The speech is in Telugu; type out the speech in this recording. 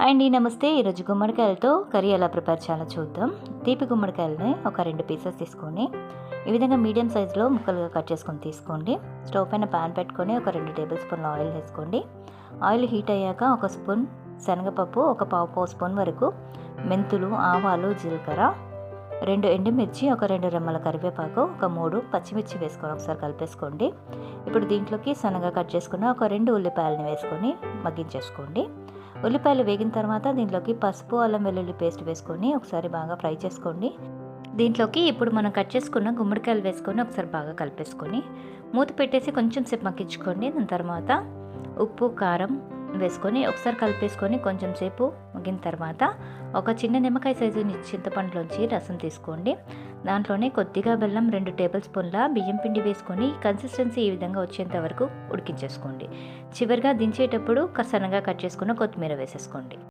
అండి నమస్తే ఈరోజు గుమ్మడికాయలతో కర్రీ ఎలా ప్రిపేర్ చేయాలో చూద్దాం. తీపి గుమ్మడికాయలని ఒక రెండు పీసెస్ తీసుకొని ఈ విధంగా మీడియం సైజులో ముక్కలుగా కట్ చేసుకొని తీసుకోండి. స్టవ్ పైన ప్యాన్ పెట్టుకొని ఒక రెండు టేబుల్ స్పూన్ల ఆయిల్ వేసుకోండి. ఆయిల్ హీట్ అయ్యాక ఒక స్పూన్ శనగపప్పు ఒక పావు పావు స్పూన్ వరకు మెంతులు ఆవాలు జీలకర్ర రెండు ఎండుమిర్చి ఒక రెండు రెమ్మల కరివేపాకు ఒక మూడు పచ్చిమిర్చి వేసుకొని ఒకసారి కలిపేసుకోండి. ఇప్పుడు దీంట్లోకి సన్నగా కట్ చేసుకున్న ఒక రెండు ఉల్లిపాయలని వేసుకొని మగ్గించేసుకోండి. ఉల్లిపాయలు వేగిన తర్వాత దీంట్లోకి పసుపు అల్లం వెల్లుల్లి పేస్ట్ వేసుకొని ఒకసారి బాగా ఫ్రై చేసుకోండి. దీంట్లోకి ఇప్పుడు మనం కట్ చేసుకున్న గుమ్మడికాయలు వేసుకొని ఒకసారి బాగా కలిపేసుకొని మూత పెట్టేసి కొంచెం సేపు మక్కించుకోండి దాని తర్వాత ఉప్పు కారం వేసుకొని ఒకసారి కలిపేసుకొని కొంచెం సేపు మగ్గిన తర్వాత ఒక చిన్న నిమ్మకాయ సైజు చింతపండులోంచి రసం తీసుకోండి. దాంట్లోనే కొద్దిగా బెల్లం రెండు టేబుల్ స్పూన్ల బియ్యం పిండి వేసుకొని కన్సిస్టెన్సీ ఈ విధంగా వచ్చేంత వరకు ఉడికించేసుకోండి. చివరిగా దించేటప్పుడు సన్నగా కట్ చేసుకున్న కొత్తిమీర వేసేసుకోండి.